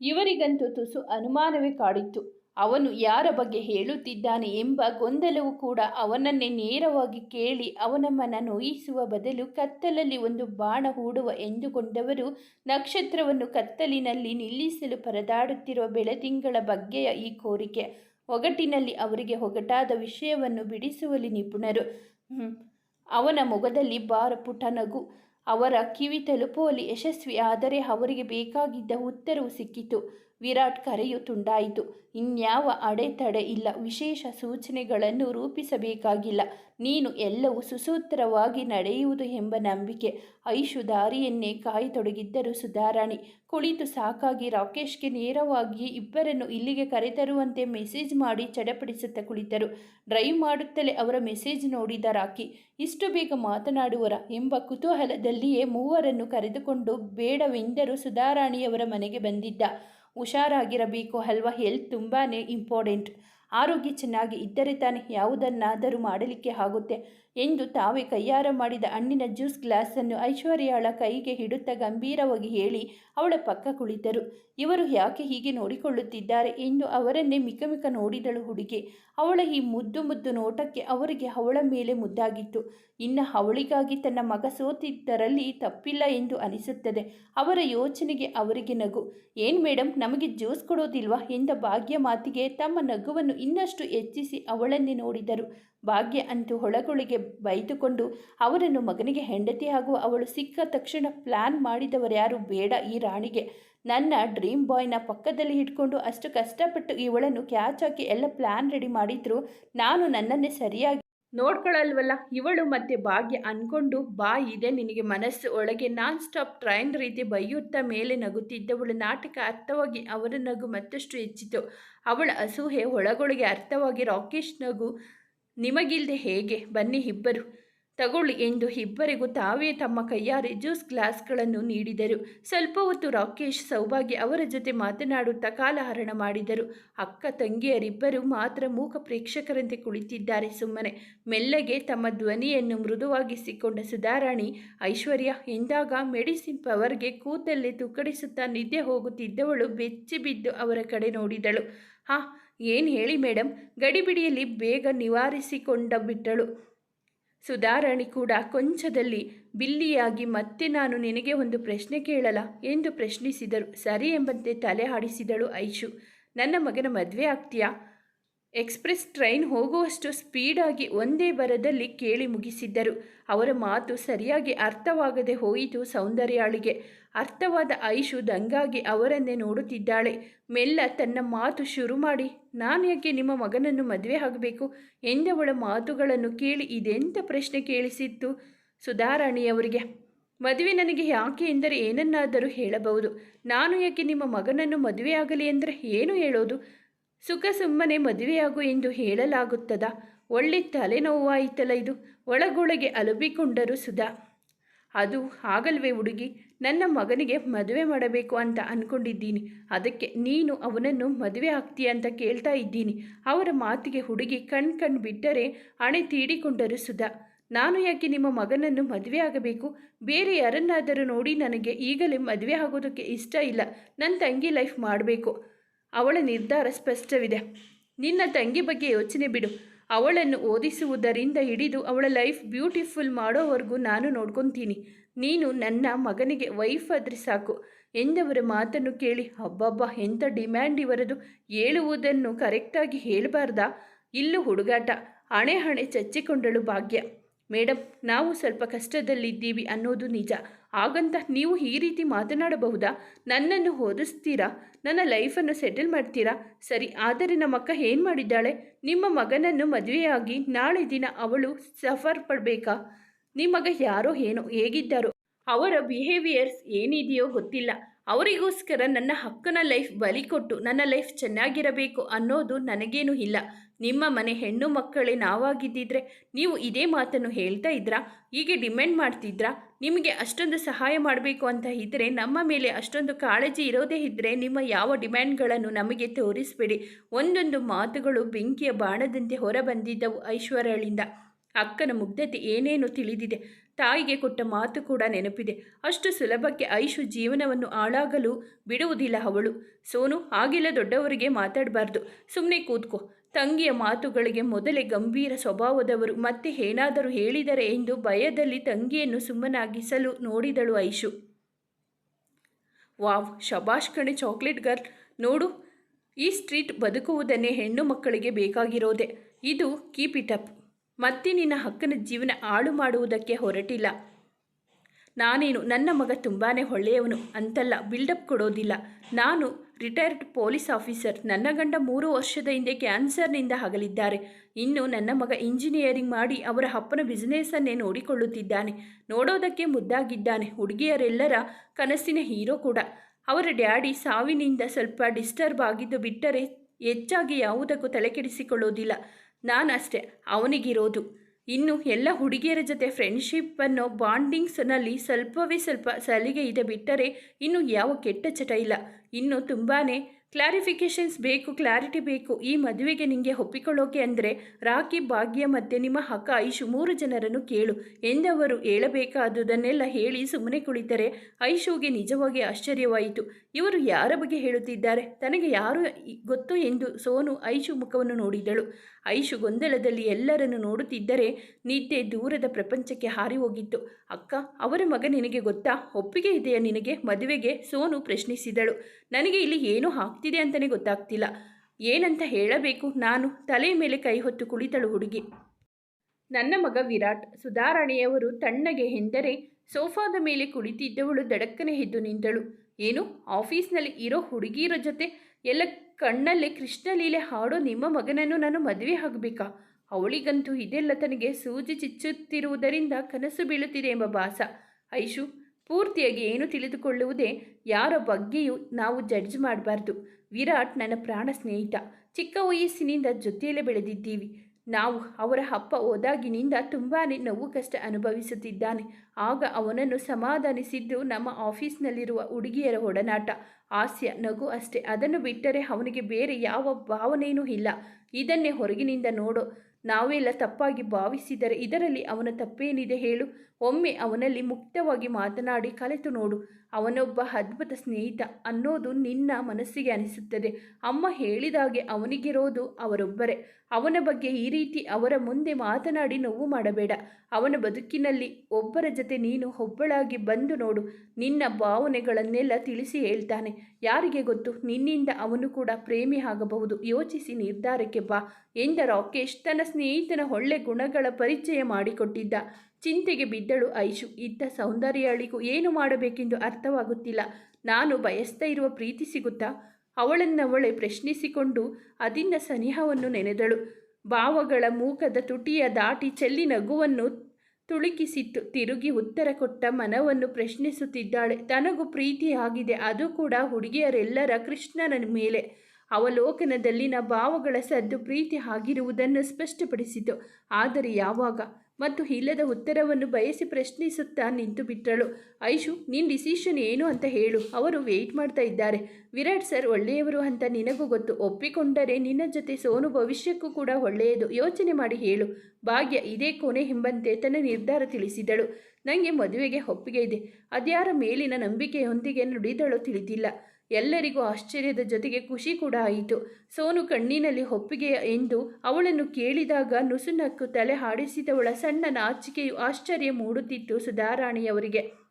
ಇವರಿಗಂತೂ ತುಸು ಅನುಮಾನವೇ ಕಾಡಿತ್ತು. ಅವನು ಯಾರ ಬಗ್ಗೆ ಹೇಳುತ್ತಿದ್ದಾನೆ ಎಂಬ ಗೊಂದಲವು ಕೂಡ ಅವನನ್ನೇ ನೇರವಾಗಿ ಕೇಳಿ ಅವನ ಮನ ನೋಯಿಸುವ ಬದಲು ಕತ್ತಲಲ್ಲಿ ಒಂದು ಬಾಣ ಹೂಡುವ ಎಂದುಕೊಂಡವರು ನಕ್ಷತ್ರವನ್ನು ಕತ್ತಲಿನಲ್ಲಿ ನಿಲ್ಲಿಸಲು ಪರದಾಡುತ್ತಿರುವ ಬೆಳದಿಂಗಳ ಬಗ್ಗೆಯ ಈ ಕೋರಿಕೆ. ಒಗಟಿನಲ್ಲಿ ಅವರಿಗೆ ಒಗಟಾದ ವಿಷಯವನ್ನು ಬಿಡಿಸುವಲ್ಲಿ ನಿಪುಣರು. ಅವನ ಮೊಗದಲ್ಲಿ ಬಾರ ಪುಟ ನಗು. ಅವರ ಕಿವಿ ತಲುಪುವಲ್ಲಿ ಯಶಸ್ವಿ ಆದರೆ ಅವರಿಗೆ ಬೇಕಾಗಿದ್ದ ಉತ್ತರವು ಸಿಕ್ಕಿತು. ವಿರಾಟ್ ಕರೆಯು ತುಂಡಾಯಿತು ಇನ್ಯಾವ ಅಡೆತಡೆ ಇಲ್ಲ. ವಿಶೇಷ ಸೂಚನೆಗಳನ್ನು ರೂಪಿಸಬೇಕಾಗಿಲ್ಲ. ನೀನು ಎಲ್ಲವೂ ಸುಸೂತ್ರವಾಗಿ ನಡೆಯುವುದು ಎಂಬ ನಂಬಿಕೆ. ಐಶು ದಾರಿಯನ್ನೇ ಕಾಯತೊಡಗಿದ್ದರು ಸುಧಾರಾಣಿ. ಕುಳಿತು ಸಾಕಾಗಿ ರಾಕೇಶ್ಗೆ ನೇರವಾಗಿ ಇಬ್ಬರನ್ನು ಇಲ್ಲಿಗೆ ಕರೆತರುವಂತೆ ಮೆಸೇಜ್ ಮಾಡಿ ಚಡಪಡಿಸುತ್ತಾ ಕುಳಿತರು. ಡ್ರೈವ್ ಮಾಡುತ್ತಲೇ ಅವರ ಮೆಸೇಜ್ ನೋಡಿದ ರಾಕಿ, ಇಷ್ಟು ಬೇಗ ಮಾತನಾಡುವರ? ಎಂಬ ಕುತೂಹಲದಲ್ಲಿಯೇ ಮೂವರನ್ನು ಕರೆದುಕೊಂಡು, ಬೇಡವೆಂದರೂ ಸುಧಾರಾಣಿಯವರ ಮನೆಗೆ ಬಂದಿದ್ದ. ಹುಷಾರಾಗಿರಬೇಕು ಅಲ್ವಾ? ಹೆಲ್ತ್ ತುಂಬಾ ಇಂಪಾರ್ಟೆಂಟ್ ಆರೋಗ್ಯ ಚೆನ್ನಾಗಿ ಇದ್ದರೆ ತಾನೇ ಯಾವುದನ್ನಾದರೂ ಮಾಡಲಿಕ್ಕೆ ಆಗುತ್ತೆ ಎಂದು ತಾವೇ ಕೈಯಾರ ಮಾಡಿದ ಹಣ್ಣಿನ ಜ್ಯೂಸ್ ಗ್ಲಾಸನ್ನು ಐಶ್ವರ್ಯಾಳ ಕೈಗೆ ಹಿಡುತ್ತಾ ಗಂಭೀರವಾಗಿ ಹೇಳಿ ಅವಳ ಪಕ್ಕ ಕುಳಿತರು. ಇವರು ಯಾಕೆ ಹೀಗೆ ನೋಡಿಕೊಳ್ಳುತ್ತಿದ್ದಾರೆ ಎಂದು ಅವರನ್ನೇ ಮಿಕಮಿಕ ನೋಡಿದಳು ಹುಡುಗಿ. ಅವಳ ಈ ಮುದ್ದು ಮುದ್ದು ನೋಟಕ್ಕೆ ಅವರಿಗೆ ಅವಳ ಮೇಲೆ ಮುದ್ದಾಗಿತ್ತು. ಇನ್ನು ಅವಳಿಗಾಗಿ ತನ್ನ ಮಗ ಸೋತಿದ್ದರಲ್ಲಿ ತಪ್ಪಿಲ್ಲ ಎಂದು ಅನಿಸುತ್ತದೆ. ಅವರ ಯೋಚನೆಗೆ ಅವರಿಗೆ ನಗು. ಏನು ಮೇಡಮ್ ನಮಗೆ ಜ್ಯೂಸ್ ಕೊಡೋದಿಲ್ವಾ? ಎಂದ ಭಾಗ್ಯ ಮಾತಿಗೆ ತಮ್ಮ ನಗುವನ್ನು ಇನ್ನಷ್ಟು ಹೆಚ್ಚಿಸಿ ಅವಳನ್ನೇ ನೋಡಿದರು. ಭಾಗ್ಯ ಅಂತೂ ಹೊಳಗೊಳಗೆ ಬೈದುಕೊಂಡು, ಅವರನ್ನು ಮಗನಿಗೆ ಹೆಂಡತಿ ಹಾಗೂ ಅವಳು ಸಿಕ್ಕ ತಕ್ಷಣ ಪ್ಲ್ಯಾನ್ ಮಾಡಿದವರ್ಯಾರು ಬೇಡ ಈ ರಾಣಿಗೆ. ನನ್ನ ಡ್ರೀಮ್ ಬಾಯ್ನ ಪಕ್ಕದಲ್ಲಿ ಇಟ್ಕೊಂಡು ಅಷ್ಟು ಕಷ್ಟಪಟ್ಟು ಇವಳನ್ನು ಕ್ಯಾಚ್ ಹಾಕಿ ಎಲ್ಲ ಪ್ಲ್ಯಾನ್ ರೆಡಿ ಮಾಡಿದ್ರು. ನಾನು ನನ್ನನ್ನೇ ಸರಿಯಾಗಿ ನೋಡ್ಕೊಳ್ಳಲ್ವಲ್ಲ ಇವಳು ಮತ್ತೆ ಭಾಗ್ಯ ಅನ್ಕೊಂಡು, ಬಾ, ಇದೆ ನಿನಗೆ ಮನಸ್ಸು ಒಳಗೆ. ನಾನ್ ಸ್ಟಾಪ್ ಟ್ರೈನ್ ರೀತಿ ಬೈಯುತ್ತಾ ಮೇಲೆ ನಗುತ್ತಿದ್ದವಳು. ನಾಟಕ ಅರ್ಥವಾಗಿ ಅವರ ನಗು ಮತ್ತಷ್ಟು ಹೆಚ್ಚಿತು. ಅವಳ ಅಸೂಹೆ ಒಳಗೊಳಗೆ ಅರ್ಥವಾಗಿ ರಾಕೇಶ್ ನಗು ನಿಮಗಿಲ್ದೆ ಹೇಗೆ? ಬನ್ನಿ ಇಬ್ಬರು. ತಗೊಳ್ಳಿ ಎಂದು ಇಬ್ಬರಿಗೂ ತಾವೇ ತಮ್ಮ ಕೈಯಾರೆ ಜ್ಯೂಸ್ ಗ್ಲಾಸ್ಗಳನ್ನು ನೀಡಿದರು. ಸ್ವಲ್ಪ ಹೊತ್ತು ರಾಕೇಶ್ ಸೌಭಾಗ್ಯ ಅವರ ಜೊತೆ ಮಾತನಾಡುತ್ತಾ ಕಾಲಹರಣ ಮಾಡಿದರು. ಅಕ್ಕ ತಂಗಿಯರಿಬ್ಬರು ಮಾತ್ರ ಮೂಕ ಪ್ರೇಕ್ಷಕರಂತೆ ಕುಳಿತಿದ್ದಾರೆ ಸುಮ್ಮನೆ. ಮೆಲ್ಲಗೆ ತಮ್ಮ ಧ್ವನಿಯನ್ನು ಮೃದುವಾಗಿಸಿಕೊಂಡ ಸುಧಾರಾಣಿ, ಐಶ್ವರ್ಯ ಎಂದಾಗ ಮೆಡಿಸಿನ್ ಪವರ್ಗೆ ಕೂತಲ್ಲೇ ತುಕ್ಕಡಿಸುತ್ತಾ ನಿದ್ದೆ ಹೋಗುತ್ತಿದ್ದವಳು ಬೆಚ್ಚಿ ಬಿದ್ದು ಅವರ ಕಡೆ ನೋಡಿದಳು. ಹಾ, ಏನು ಹೇಳಿ ಮೇಡಮ್ ಗಡಿಬಿಡಿಯಲ್ಲಿ ಬೇಗ ನಿವಾರಿಸಿಕೊಂಡ ಬಿಟ್ಟಳು. ಸುಧಾರಾಣಿ ಕೂಡ ಕೊಂಚದಲ್ಲಿ ಬಿಲ್ಲಿಯಾಗಿ, ಮತ್ತೆ ನಾನು ನಿನಗೆ ಒಂದು ಪ್ರಶ್ನೆ ಕೇಳಲ ಎಂದು ಪ್ರಶ್ನಿಸಿದರು. ಸರಿ ಎಂಬಂತೆ ತಲೆ ಆಡಿಸಿದಳು ಐಶು. ನನ್ನ ಮಗನ ಮದುವೆ ಆಗ್ತೀಯಾ? ಎಕ್ಸ್ಪ್ರೆಸ್ ಟ್ರೈನ್ ಹೋಗುವಷ್ಟು ಸ್ಪೀಡಾಗಿ ಒಂದೇ ಬರದಲ್ಲಿ ಕೇಳಿ ಮುಗಿಸಿದ್ದರು. ಅವರ ಮಾತು ಸರಿಯಾಗಿ ಅರ್ಥವಾಗದೆ ಹೋಯಿತು ಸೌಂದರ್ಯಾಳಿಗೆ. ಅರ್ಥವಾದ ಐಶು ದಂಗಾಗಿ ಅವರನ್ನೇ ನೋಡುತ್ತಿದ್ದಾಳೆ. ಮೆಲ್ಲ, ತನ್ನ ಮಾತು ಶುರು ಮಾಡಿ. ನಾನು ಯಾಕೆ ನಿಮ್ಮ ಮಗನನ್ನು ಮದುವೆ ಆಗಬೇಕು? ಎಂದವಳ ಮಾತುಗಳನ್ನು ಕೇಳಿ ಇದೆಂಥ ಪ್ರಶ್ನೆ ಕೇಳಿಸಿತ್ತು ಸುಧಾರಾಣಿಯವರಿಗೆ. ಮದುವೆ ನನಗೆ ಯಾಕೆ ಎಂದರೆ ಏನನ್ನಾದರೂ ಹೇಳಬಹುದು. ನಾನು ಯಾಕೆ ನಿಮ್ಮ ಮಗನನ್ನು ಮದುವೆಯಾಗಲಿ ಅಂದರೆ ಏನು ಹೇಳೋದು? ಸುಖ ಸುಮ್ಮನೆ ಮದುವೆಯಾಗು ಎಂದು ಹೇಳಲಾಗುತ್ತದಾ? ಒಳ್ಳೆ ತಲೆನೋವಾಯಿತಲ್ಲ ಇದು. ಒಳಗೊಳಗೆ ಅಲುಬಿಕೊಂಡರು ಸುಧಾ. ಅದು ಆಗಲ್ವೇ ಹುಡುಗಿ? ನನ್ನ ಮಗನಿಗೆ ಮದುವೆ ಮಾಡಬೇಕು ಅಂತ ಅಂದ್ಕೊಂಡಿದ್ದೀನಿ ಅದಕ್ಕೆ ನೀನು ಅವನನ್ನು ಮದುವೆ ಆಗ್ತೀಯ ಅಂತ ಕೇಳ್ತಾ ಇದ್ದೀನಿ. ಅವರ ಮಾತಿಗೆ ಹುಡುಗಿ ಕಣ್ ಕಣ್ ಬಿಟ್ಟರೆ ಹಣೆ ತೀಡಿಕೊಂಡರು ಸುಧಾ. ನಾನು ಯಾಕೆ ನಿಮ್ಮ ಮಗನನ್ನು ಮದುವೆ ಆಗಬೇಕು? ಬೇರೆ ಯಾರನ್ನಾದರೂ ನೋಡಿ ನನಗೆ ಈಗಲೇ ಮದುವೆ ಆಗೋದಕ್ಕೆ ಇಷ್ಟ ಇಲ್ಲ. ನನ್ನ ತಂಗಿ ಲೈಫ್ ಮಾಡಬೇಕು. ಅವಳ ನಿರ್ಧಾರ ಸ್ಪಷ್ಟವಿದೆ. ನಿನ್ನ ತಂಗಿ ಬಗ್ಗೆ ಯೋಚನೆ ಬಿಡು. ಅವಳನ್ನು ಓದಿಸುವುದರಿಂದ ಹಿಡಿದು ಅವಳ ಲೈಫ್ ಬ್ಯೂಟಿಫುಲ್ ಮಾಡೋವರೆಗೂ ನಾನು ನೋಡ್ಕೊತೀನಿ. ನೀನು ನನ್ನ ಮಗನಿಗೆ ವೈಫ್ ಆದರೆ ಸಾಕು. ಎಂದವರ ಮಾತನ್ನು ಕೇಳಿ ಹಬ್ಬಬ್ಬ ಎಂಥ ಡಿಮ್ಯಾಂಡ್ ಇವರದು? ಹೇಳುವುದನ್ನು ಕರೆಕ್ಟಾಗಿ ಹೇಳಬಾರ್ದಾ? ಇಲ್ಲೂ ಹುಡುಗಾಟ. ಹಣೆ ಹಣೆ ಚಚ್ಚಿಕೊಂಡಳು ಭಾಗ್ಯ. ಮೇಡಮ್ ನಾವು ಸ್ವಲ್ಪ ಕಷ್ಟದಲ್ಲಿದ್ದೀವಿ ಅನ್ನೋದು ನಿಜ. ಹಾಗಂತ ನೀವು ಈ ರೀತಿ ಮಾತನಾಡಬಹುದಾ? ನನ್ನನ್ನು ಓದಿಸ್ತೀರಾ ನನ್ನ ಲೈಫನ್ನು ಸೆಟಲ್ ಮಾಡ್ತೀರಾ? ಸರಿ, ಆದರೆ ನಮ್ಮಕ್ಕ ಏನು ಮಾಡಿದ್ದಾಳೆ? ನಿಮ್ಮ ಮಗನನ್ನು ಮದುವೆಯಾಗಿ ನಾಳೆ ದಿನ ಅವಳು ಸಫರ್ ಪಡಬೇಕಾ? ನಿಮ್ಮ ಮಗ ಯಾರೋ ಏನೋ ಹೇಗಿದ್ದಾರೋ? ಅವರ ಬಿಹೇವಿಯರ್ಸ್ ಏನಿದೆಯೋ ಗೊತ್ತಿಲ್ಲ. ಅವರಿಗೋಸ್ಕರ ನನ್ನ ಹಕ್ಕನ ಲೈಫ್ ಬಲಿ ಕೊಟ್ಟು ನನ್ನ ಲೈಫ್ ಚೆನ್ನಾಗಿರಬೇಕು ಅನ್ನೋದು ನನಗೇನು ಇಲ್ಲ. ನಿಮ್ಮ ಮನೆ ಹೆಣ್ಣು ಮಕ್ಕಳೇ ನಾವಾಗಿದ್ದಿದ್ರೆ ನೀವು ಇದೇ ಮಾತನ್ನು ಹೇಳ್ತಾ ಇದ್ರಾ? ಹೀಗೆ ಡಿಮ್ಯಾಂಡ್ ಮಾಡ್ತಿದ್ರಾ? ನಿಮಗೆ ಅಷ್ಟೊಂದು ಸಹಾಯ ಮಾಡಬೇಕು ಅಂತ ಇದ್ದರೆ ನಮ್ಮ ಮೇಲೆ ಅಷ್ಟೊಂದು ಕಾಳಜಿ ಇರೋದೇ ಇದ್ದರೆ ನಿಮ್ಮ ಯಾವ ಡಿಮ್ಯಾಂಡ್ಗಳನ್ನು ನಮಗೆ ತೋರಿಸಬೇಡಿ. ಒಂದೊಂದು ಮಾತುಗಳು ಬೆಂಕಿಯ ಬಾಣದಂತೆ ಹೊರಬಂದಿದ್ದವು ಐಶ್ವರ್ಯಳಿಂದ. ಅಕ್ಕನ ಮುಗ್ಧತೆ ಏನೇನು ತಿಳಿದಿದೆ. ತಾಯಿಗೆ ಕೊಟ್ಟ ಮಾತು ಕೂಡ ನೆನಪಿದೆ. ಅಷ್ಟು ಸುಲಭಕ್ಕೆ ಐಶು ಜೀವನವನ್ನು ಹಾಳಾಗಲು ಬಿಡುವುದಿಲ್ಲ ಅವಳು. ಸೋನು ಆಗಿಲ್ಲ ದೊಡ್ಡವರಿಗೆ ಮಾತಾಡಬಾರ್ದು. ಸುಮ್ಮನೆ ಕೂತ್ಕೋ. ತಂಗಿಯ ಮಾತುಗಳಿಗೆ ಮೊದಲೇ ಗಂಭೀರ ಸ್ವಭಾವದವರು ಮತ್ತೆ ಏನಾದರೂ ಹೇಳಿದರೆ ಎಂದು ಭಯದಲ್ಲಿ ತಂಗಿಯನ್ನು ಸುಮ್ಮನಾಗಿಸಲು ನೋಡಿದಳು ಐಶು. ವಾವ್, ಶಬಾಷ್ ಕಣೆ ಚಾಕ್ಲೇಟ್ ಗರ್ಲ್. ನೋಡು, ಈ ಸ್ಟ್ರೀಟ್ ಬದುಕುವುದನ್ನೇ ಹೆಣ್ಣು ಮಕ್ಕಳಿಗೆ ಬೇಕಾಗಿರೋದೆ. ಇದು ಕೀಪ್ ಇಟ್ ಅಪ್. ಮತ್ತೆ ನಿನ್ನ ಹಕ್ಕನ ಜೀವನ ಹಾಳು ಮಾಡುವುದಕ್ಕೆ ಹೊರಟಿಲ್ಲ. ನಾನೇನು ನನ್ನ ಮಗ ತುಂಬಾ ಒಳ್ಳೆಯವನು ಅಂತಲ್ಲ ಬಿಲ್ಡಪ್ ಕೊಡೋದಿಲ್ಲ. ನಾನು ರಿಟೈರ್ಡ್ ಪೊಲೀಸ್ ಆಫೀಸರ್ ನನ್ನ ಗಂಡ ಮೂರು ವರ್ಷದ ಹಿಂದೆ ಕ್ಯಾನ್ಸರ್ನಿಂದ ಹಗಲಿದ್ದಾರೆ. ಇನ್ನು ನನ್ನ ಮಗ ಇಂಜಿನಿಯರಿಂಗ್ ಮಾಡಿ ಅವರ ಅಪ್ಪನ ಬಿಸ್ನೆಸ್ಸನ್ನೇ ನೋಡಿಕೊಳ್ಳುತ್ತಿದ್ದಾನೆ. ನೋಡೋದಕ್ಕೆ ಮುದ್ದಾಗಿದ್ದಾನೆ. ಹುಡುಗಿಯರೆಲ್ಲರ ಕನಸಿನ ಹೀರೋ ಕೂಡ. ಅವರ ಡ್ಯಾಡಿ ಸಾವಿನಿಂದ ಸ್ವಲ್ಪ ಡಿಸ್ಟರ್ಬ್ ಆಗಿದ್ದು ಬಿಟ್ಟರೆ ಹೆಚ್ಚಾಗಿ ಯಾವುದಕ್ಕೂ ತಲೆಕೆಡಿಸಿಕೊಳ್ಳೋದಿಲ್ಲ. ನಾನಷ್ಟೇ, ಅವನಿಗಿರೋದು. ಇನ್ನು ಎಲ್ಲ ಹುಡುಗಿಯರ ಜೊತೆ ಫ್ರೆಂಡ್ಶಿಪ್ ಅನ್ನೋ ಬಾಂಡಿಂಗ್ಸ್ನಲ್ಲಿ ಸ್ವಲ್ಪವೇ ಸ್ವಲ್ಪ ಸಲಿಗೆ ಇದೆ ಬಿಟ್ಟರೆ ಇನ್ನು ಯಾವ ಕೆಟ್ಟ ಚಟ ಇಲ್ಲ. ಇನ್ನು ತುಂಬಾ ಕ್ಲಾರಿಫಿಕೇಷನ್ಸ್ ಬೇಕು, ಕ್ಲಾರಿಟಿ ಬೇಕು, ಈ ಮದುವೆಗೆ ನಿಮಗೆ ಒಪ್ಪಿಕೊಳ್ಳೋಕೆ ಅಂದರೆ ರಾಕಿ ಭಾಗ್ಯ ಮತ್ತು ನಿಮ್ಮ ಅಕ್ಕ ಐಶು ಮೂರು ಜನರನ್ನು ಕೇಳು. ಎಂದವರು ಹೇಳಬೇಕಾದುದನ್ನೆಲ್ಲ ಹೇಳಿ ಸುಮ್ಮನೆ ಕುಳಿತರೆ ಐಶುಗೆ ನಿಜವಾಗಿ ಆಶ್ಚರ್ಯವಾಯಿತು. ಇವರು ಯಾರ ಬಗ್ಗೆ ಹೇಳುತ್ತಿದ್ದಾರೆ? ತನಗೆ ಯಾರು ಗೊತ್ತು ಎಂದು ಸೋನು ಐಶು ಮುಖವನ್ನು ನೋಡಿದಳು. ಐಶು ಗೊಂದಲದಲ್ಲಿ ಎಲ್ಲರನ್ನು ನೋಡುತ್ತಿದ್ದರೆ ನಿದ್ದೆ ದೂರದ ಪ್ರಪಂಚಕ್ಕೆ ಹಾರಿ ಹೋಗಿತ್ತು. ಅಕ್ಕ, ಅವರ ಮಗ ನಿನಗೆ ಗೊತ್ತಾ? ಒಪ್ಪಿಗೆ ಇದೆಯಾ ನಿನಗೆ? ಮದುವೆಗೆ? ಸೋನು ಪ್ರಶ್ನಿಸಿದಳು. ನನಗೆ ಇಲ್ಲಿ ಏನೂ ಆಗ್ತಿದೆ ಅಂತಲೇ ಗೊತ್ತಾಗ್ತಿಲ್ಲ. ಏನಂತ ಹೇಳಬೇಕು ನಾನು? ತಲೆ ಮೇಲೆ ಕೈ ಹೊತ್ತು ಕುಳಿತಳು ಹುಡುಗಿ. ನನ್ನ ಮಗ ವಿರಾಟ್, ಸುಧಾರಣೆಯವರು ತಣ್ಣಗೆ ಎಂದರೆ ಸೋಫಾದ ಮೇಲೆ ಕುಳಿತಿದ್ದವಳು ದಡಕ್ಕನೆ ಎದ್ದು ನಿಂತಳು. ಏನು? ಆಫೀಸ್ನಲ್ಲಿ ಇರೋ ಹುಡುಗಿಯರ ಜೊತೆ ಎಲ್ಲ ಕಣ್ಣಲ್ಲೇ ಕೃಷ್ಣಲೀಲೆ ಹಾಡೋ ನಿಮ್ಮ ಮಗನನ್ನು ನಾನು ಮದುವೆ ಆಗಬೇಕಾ? ಅವಳಿಗಂತೂ ಇದೆಲ್ಲ ತನಗೆ ಸೂಜಿ ಚಿಚ್ಚುತ್ತಿರುವುದರಿಂದ ಕನಸು ಬೀಳುತ್ತಿದೆ ಎಂಬ ಭಾಸ. ಐಶು, ಪೂರ್ತಿಯಾಗಿ ಏನು ತಿಳಿದುಕೊಳ್ಳುವುದೇ ಯಾರ ಬಗ್ಗೆಯೂ ನಾವು ಜಡ್ಜ್ ಮಾಡಬಾರ್ದು. ವಿರಾಟ್ ನನ್ನ ಪ್ರಾಣ ಸ್ನೇಹಿತ. ಚಿಕ್ಕ ವಯಸ್ಸಿನಿಂದ ಜೊತೆಯಲ್ಲೇ ಬೆಳೆದಿದ್ದೀವಿ. ನಾವು ಅವರ ಅಪ್ಪ ಹೋದಾಗಿನಿಂದ ತುಂಬಾ ನೋವು ಕಷ್ಟ ಅನುಭವಿಸುತ್ತಿದ್ದಾನೆ. ಆಗ ಅವನನ್ನು ಸಮಾಧಾನಿಸಿದ್ದು ನಮ್ಮ ಆಫೀಸ್ನಲ್ಲಿರುವ ಹುಡುಗಿಯರ ಒಡನಾಟ. ಹಾಸ್ಯ, ನಗು ಅಷ್ಟೇ. ಅದನ್ನು ಬಿಟ್ಟರೆ ಅವನಿಗೆ ಬೇರೆ ಯಾವ ಭಾವನೆಯೂ ಇಲ್ಲ. ಇದನ್ನೇ ಹೊರಗಿನಿಂದ ನೋಡೋ. ನಾವೆಲ್ಲ ತಪ್ಪಾಗಿ ಭಾವಿಸಿದರೆ ಇದರಲ್ಲಿ ಅವನ ತಪ್ಪೇನಿದೆ ಹೇಳು. ಒಮ್ಮೆ ಅವನಲ್ಲಿ ಮುಕ್ತವಾಗಿ ಮಾತನಾಡಿ ಕಲೆತು ನೋಡು, ಅವನೊಬ್ಬ ಅದ್ಭುತ ಸ್ನೇಹಿತ ಅನ್ನೋದು ನಿನ್ನ ಮನಸ್ಸಿಗೆ ಅನಿಸುತ್ತದೆ. ಅಮ್ಮ ಹೇಳಿದಾಗೆ ಅವನಿಗಿರೋದು ಅವರೊಬ್ಬರೇ. ಅವನ ಬಗ್ಗೆ ಈ ರೀತಿ ಅವರ ಮುಂದೆ ಮಾತನಾಡಿ ನೋವು ಮಾಡಬೇಡ. ಅವನ ಬದುಕಿನಲ್ಲಿ ಒಬ್ಬರ ಜೊತೆ ನೀನು ಒಬ್ಬಳಾಗಿ ಬಂದು ನೋಡು. ನಿನ್ನ ಭಾವನೆಗಳನ್ನೆಲ್ಲ ತಿಳಿಸಿ ಹೇಳ್ತಾನೆ. ಯಾರಿಗೆ ಗೊತ್ತು? ನಿನ್ನಿಂದ ಅವನು ಕೂಡ ಪ್ರೇಮಿ ಆಗಬಹುದು. ಯೋಚಿಸಿ ನಿರ್ಧಾರಕ್ಕೆ ಬಾ ಎಂದ ರಾಕೇಶ್ ತನ್ನ ಸ್ನೇಹಿತನ ಒಳ್ಳೆ ಗುಣಗಳ ಪರಿಚಯ ಮಾಡಿಕೊಟ್ಟಿದ್ದ. ಚಿಂತೆಗೆ ಬಿದ್ದಳು ಐಶು. ಇದ್ದ ಸೌಂದರ್ಯಳಿಗೂ ಏನು ಮಾಡಬೇಕೆಂದು ಅರ್ಥವಾಗುತ್ತಿಲ್ಲ. ನಾನು ಬಯಸ್ತಾ ಇರುವ ಪ್ರೀತಿ ಸಿಗುತ್ತಾ? ಅವಳನ್ನವಳೆ ಪ್ರಶ್ನಿಸಿಕೊಂಡು ಅದಿನ್ನ ಸನಿಹವನ್ನು ನೆನೆದಳು. ಭಾವಗಳ ಮೂಕದ ತುಟಿಯ ದಾಟಿ ಚೆಲ್ಲಿ ನಗುವನ್ನು ತುಳುಕಿಸಿತ್ತು. ತಿರುಗಿ ಉತ್ತರ ಕೊಟ್ಟ ಮನವನ್ನು ಪ್ರಶ್ನಿಸುತ್ತಿದ್ದಾಳೆ. ತನಗೂ ಪ್ರೀತಿ ಆಗಿದೆ. ಅದು ಕೂಡ ಹುಡುಗಿಯರೆಲ್ಲರ ಕೃಷ್ಣನ ಮೇಲೆ. ಅವಲೋಕನದಲ್ಲಿನ ಭಾವಗಳ ಸದ್ದು ಪ್ರೀತಿ ಆಗಿರುವುದನ್ನು ಸ್ಪಷ್ಟಪಡಿಸಿತು. ಆದರೆ ಯಾವಾಗ? ಮತ್ತು ಇಲ್ಲದ ಉತ್ತರವನ್ನು ಬಯಸಿ ಪ್ರಶ್ನಿಸುತ್ತಾ ನಿಂತು ಬಿಟ್ಟಳು. ಐಶು ನಿನ್ನ ಡಿಸಿಷನ್ ಏನು ಅಂತ ಹೇಳು. ಅವರು ವೆಯ್ಟ್ ಮಾಡ್ತಾ ಇದ್ದಾರೆ. ವಿರಾಟ್ ಸರ್ ಒಳ್ಳೆಯವರು ಅಂತ ನಿನಗೂ ಗೊತ್ತು. ಒಪ್ಪಿಕೊಂಡರೆ ನಿನ್ನ ಜೊತೆ ಸೋನು ಭವಿಷ್ಯಕ್ಕೂ ಕೂಡ ಒಳ್ಳೆಯದು. ಯೋಚನೆ ಮಾಡಿ ಹೇಳು. ಭಾಗ್ಯ ಇದೇ ಕೊನೆ ಎಂಬಂತೆ ತನ್ನ ನಿರ್ಧಾರ ತಿಳಿಸಿದಳು. ನನಗೆ ಮದುವೆಗೆ ಒಪ್ಪಿಗೆ ಇದೆ. ಅದ್ಯಾರ ಮೇಲಿನ ನಂಬಿಕೆಯೊಂದಿಗೆ ನುಡಿದಳು ತಿಳಿದಿಲ್ಲ. ಎಲ್ಲರಿಗೂ ಆಶ್ಚರ್ಯದ ಜೊತೆಗೆ ಖುಷಿ ಕೂಡ ಆಯಿತು. ಸೋನು ಕಣ್ಣಿನಲ್ಲಿ ಒಪ್ಪಿಗೆ ಎಂದು ಅವಳನ್ನು ಕೇಳಿದಾಗ ನುಸುನಕ್ಕು ತಲೆ ಹಾಡಿಸಿದವಳ ಸಣ್ಣ ನಾಚಿಕೆಯು ಆಶ್ಚರ್ಯ ಮೂಡುತ್ತಿತ್ತು ಸುಧಾರಾಣಿಯವರಿಗೆ.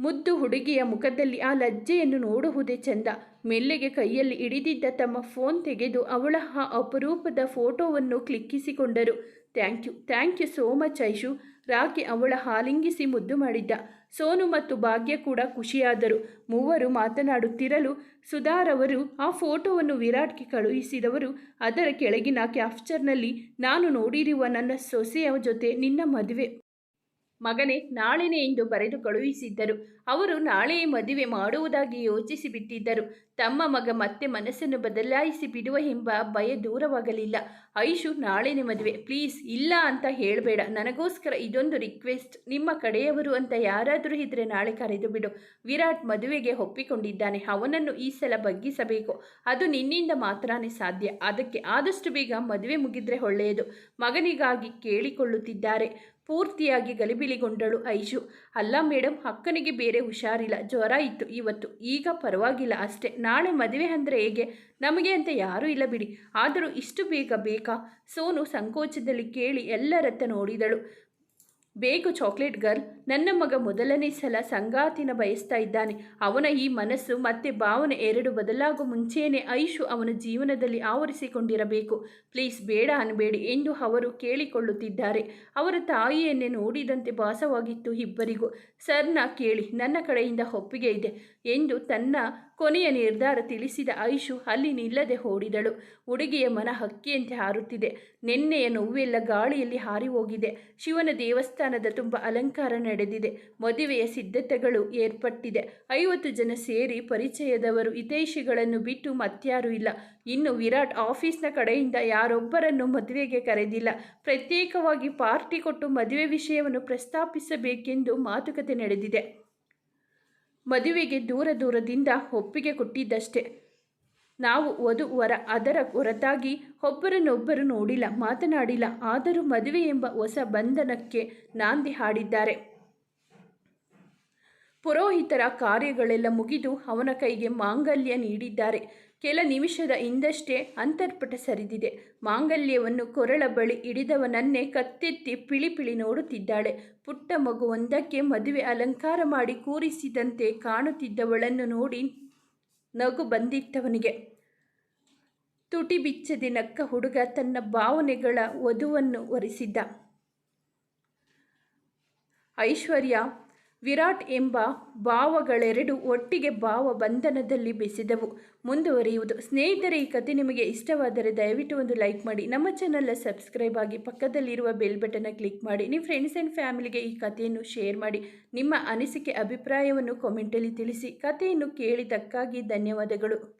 ಮುದ್ದು ಹುಡುಗಿಯ ಮುಖದಲ್ಲಿ ಆ ಲಜ್ಜೆಯನ್ನು ನೋಡುವುದೇ ಚಂದ. ಮೆಲ್ಲೆಗೆ ಕೈಯಲ್ಲಿ ಹಿಡಿದಿದ್ದ ತಮ್ಮ ಫೋನ್ ತೆಗೆದು ಅವಳ ಆ ಅಪರೂಪದ ಫೋಟೋವನ್ನು ಕ್ಲಿಕ್ಕಿಸಿಕೊಂಡರು. Thank you thank you so much Aishu. Rocky ಅವಳ ಹಾಲಿಂಗಿಸಿ ಮುದ್ದು ಮಾಡಿದ್ದ. ಸೋನು ಮತ್ತು ಭಾಗ್ಯ ಕೂಡ ಖುಷಿಯಾದರು. ಮೂವರು ಮಾತನಾಡುತ್ತಿರಲು ಸುಧಾರವರು ಆ ಫೋಟೋವನ್ನು ವಿರಾಟ್ಗೆ ಕಳುಹಿಸಿದವರು, ಅದರ ಕೆಳಗಿನ ಕ್ಯಾಪ್ಚರ್ನಲ್ಲಿ, ನಾನು ನೋಡಿರುವ ನನ್ನ ಸೊಸೆಯ ಜೊತೆ ನಿನ್ನ ಮದುವೆ ಮಗನೇ, ನಾಳೆನೇ ಎಂದು ಬರೆದು ಕಳುಹಿಸಿದ್ದರು. ಅವರು ನಾಳೆಯೇ ಮದುವೆ ಮಾಡುವುದಾಗಿ ಯೋಚಿಸಿ ಬಿಟ್ಟಿದ್ದರು. ತಮ್ಮ ಮಗ ಮತ್ತೆ ಮನಸ್ಸನ್ನು ಬದಲಾಯಿಸಿ ಬಿಡುವ ಎಂಬ ಭಯ ದೂರವಾಗಲಿಲ್ಲ. ಐಶು, ನಾಳೆನೇ ಮದುವೆ. ಪ್ಲೀಸ್, ಇಲ್ಲ ಅಂತ ಹೇಳಬೇಡ. ನನಗೋಸ್ಕರ ಇದೊಂದು ರಿಕ್ವೆಸ್ಟ್. ನಿಮ್ಮ ಕಡೆಯವರು ಅಂತ ಯಾರಾದರೂ ಇದ್ರೆ ನಾಳೆ ಕರೆದು ಬಿಡು. ವಿರಾಟ್ ಮದುವೆಗೆ ಒಪ್ಪಿಕೊಂಡಿದ್ದಾನೆ. ಅವನನ್ನು ಈ ಸಲ ಬಗ್ಗಿಸಬೇಕು. ಅದು ನಿನ್ನಿಂದ ಮಾತ್ರನೇ ಸಾಧ್ಯ. ಅದಕ್ಕೆ ಆದಷ್ಟು ಬೇಗ ಮದುವೆ ಮುಗಿದ್ರೆ ಒಳ್ಳೆಯದು. ಮಗನಿಗಾಗಿ ಕೇಳಿಕೊಳ್ಳುತ್ತಿದ್ದಾರೆ. ಪೂರ್ತಿಯಾಗಿ ಗಲಿಬಿಲಿಗೊಂಡಳು ಐಶು. ಅಲ್ಲ ಮೇಡಮ್ ಅಕ್ಕನಿಗೆ ಬೇರೆ ಹುಷಾರಿಲ್ಲ. ಜ್ವರ ಇತ್ತು ಇವತ್ತು. ಈಗ ಪರವಾಗಿಲ್ಲ ಅಷ್ಟೇ. ನಾಳೆ ಮದುವೆ ಅಂದರೆ ಹೇಗೆ? ನಮಗೆ ಅಂತ ಯಾರೂ ಇಲ್ಲ ಬಿಡಿ. ಆದರೂ ಇಷ್ಟು ಬೇಗ ಬೇಕಾ? ಸೋನು ಸಂಕೋಚದಲ್ಲಿ ಕೇಳಿ ಎಲ್ಲರತ್ತ ನೋಡಿದಳು. ಬೇಕು ಚಾಕ್ಲೇಟ್ ಗರ್ಲ್. ನನ್ನ ಮಗ ಮೊದಲನೇ ಸಲ ಸಂಗಾತಿನ ಬಯಸ್ತಾ ಇದ್ದಾನೆ. ಅವನ ಈ ಮನಸ್ಸು ಮತ್ತೆ ಭಾವನೆ ಎರಡು ಬದಲಾಗೋ ಮುಂಚೆಯೇ ಐಶು ಅವನ ಜೀವನದಲ್ಲಿ ಆವರಿಸಿಕೊಂಡಿರಬೇಕು. ಪ್ಲೀಸ್ ಬೇಡ ಅನ್ಬೇಡಿ ಎಂದು ಅವರು ಕೇಳಿಕೊಳ್ಳುತ್ತಿದ್ದಾರೆ. ಅವರ ತಾಯಿಯನ್ನೇ ನೋಡಿದಂತೆ ಭಾಸವಾಗಿತ್ತು ಇಬ್ಬರಿಗೂ. ಸರ್ನ ಕೇಳಿ, ನನ್ನ ಕಡೆಯಿಂದ ಒಪ್ಪಿಗೆ ಇದೆ ಎಂದು ತನ್ನ ಕೊನೆಯ ನಿರ್ಧಾರ ತಿಳಿಸಿದ ಐಶು ಅಲ್ಲಿ ನಿಲ್ಲದೆ ಓಡಿದಳು. ಹುಡುಗಿಯ ಮನ ಹಕ್ಕಿಯಂತೆ ಹಾರುತ್ತಿದೆ. ನಿನ್ನೆಯ ನೋವೆಲ್ಲ ಗಾಳಿಯಲ್ಲಿ ಹಾರಿ ಹೋಗಿದೆ. ಶಿವನ ದೇವಸ್ಥಾನದ ತುಂಬ ಅಲಂಕಾರ ನಡೆದಿದೆ. ಮದುವೆಯ ಸಿದ್ಧತೆಗಳು ಏರ್ಪಟ್ಟಿದೆ. ಐವತ್ತು ಜನ ಸೇರಿ ಪರಿಚಯದವರು ಹಿತೈಷಿಗಳನ್ನು ಬಿಟ್ಟು ಮತ್ಯಾರೂ ಇಲ್ಲ. ಇನ್ನು ವಿರಾಟ್ ಆಫೀಸ್ನ ಕಡೆಯಿಂದ ಯಾರೊಬ್ಬರನ್ನು ಮದುವೆಗೆ ಕರೆದಿಲ್ಲ. ಪ್ರತ್ಯೇಕವಾಗಿ ಪಾರ್ಟಿ ಕೊಟ್ಟು ಮದುವೆ ವಿಷಯವನ್ನು ಪ್ರಸ್ತಾಪಿಸಬೇಕೆಂದು ಮಾತುಕತೆ ನಡೆದಿದೆ. ಮದುವೆಗೆ ದೂರ ದೂರದಿಂದ ಒಪ್ಪಿಗೆ ಕೊಟ್ಟಿದ್ದಷ್ಟೇ. ನಾವು ವಧು ವರ ಅದರ ಹೊರತಾಗಿ ಒಬ್ಬರನ್ನೊಬ್ಬರು ನೋಡಿಲ್ಲ, ಮಾತನಾಡಿಲ್ಲ, ಆದರೂ ಮದುವೆ ಎಂಬ ಹೊಸ ಬಂಧನಕ್ಕೆ ನಾಂದಿ ಹಾಡಿದ್ದಾರೆ. ಪುರೋಹಿತರ ಕಾರ್ಯಗಳೆಲ್ಲ ಮುಗಿದು ಅವನ ಕೈಗೆ ಮಾಂಗಲ್ಯ ನೀಡಿದ್ದಾರೆ. ಕೆಲ ನಿಮಿಷದ ಹಿಂದಷ್ಟೇ ಅಂತರ್ಪಟ ಸರಿದಿದೆ. ಮಾಂಗಲ್ಯವನ್ನು ಕೊರಳ ಬಳಿ ಹಿಡಿದವನನ್ನೇ ಕತ್ತೆತ್ತಿ ಪಿಳಿ ಪಿಳಿ ನೋಡುತ್ತಿದ್ದಾಳೆ. ಪುಟ್ಟ ಮಗುವೊಂದಕ್ಕೆ ಮದುವೆ ಅಲಂಕಾರ ಮಾಡಿ ಕೂರಿಸಿದಂತೆ ಕಾಣುತ್ತಿದ್ದವಳನ್ನು ನೋಡಿ ನಗು ಬಂದಿತ್ತವನಿಗೆ. ತುಟಿ ಬಿಚ್ಚದೆ ನಕ್ಕ ಹುಡುಗ ತನ್ನ ಭಾವನೆಗಳ ವಧುವನ್ನು ಒರೆಸಿದ್ದ ಐಶ್ವರ್ಯ ವಿರಾಟ್ ಎಂಬ ಭಾವಗಳೆರಡು ಒಟ್ಟಿಗೆ ಭಾವ ಬಂಧನದಲ್ಲಿ ಬೆಸೆದವು. ಮುಂದುವರಿಯುವುದು. ಸ್ನೇಹಿತರೆ, ಈ ಕತೆ ನಿಮಗೆ ಇಷ್ಟವಾದರೆ ದಯವಿಟ್ಟು ಒಂದು ಲೈಕ್ ಮಾಡಿ. ನಮ್ಮ ಚಾನಲ್ನ ಸಬ್ಸ್ಕ್ರೈಬ್ ಆಗಿ ಪಕ್ಕದಲ್ಲಿರುವ ಬೆಲ್ ಬಟನ್ನ ಕ್ಲಿಕ್ ಮಾಡಿ. ನಿಮ್ಮ ಫ್ರೆಂಡ್ಸ್ ಆ್ಯಂಡ್ ಫ್ಯಾಮಿಲಿಗೆ ಈ ಕಥೆಯನ್ನು ಶೇರ್ ಮಾಡಿ. ನಿಮ್ಮ ಅನಿಸಿಕೆ, ಅಭಿಪ್ರಾಯವನ್ನು ಕಾಮೆಂಟಲ್ಲಿ ತಿಳಿಸಿ. ಕಥೆಯನ್ನು ಕೇಳಿದ್ದಕ್ಕಾಗಿ ಧನ್ಯವಾದಗಳು.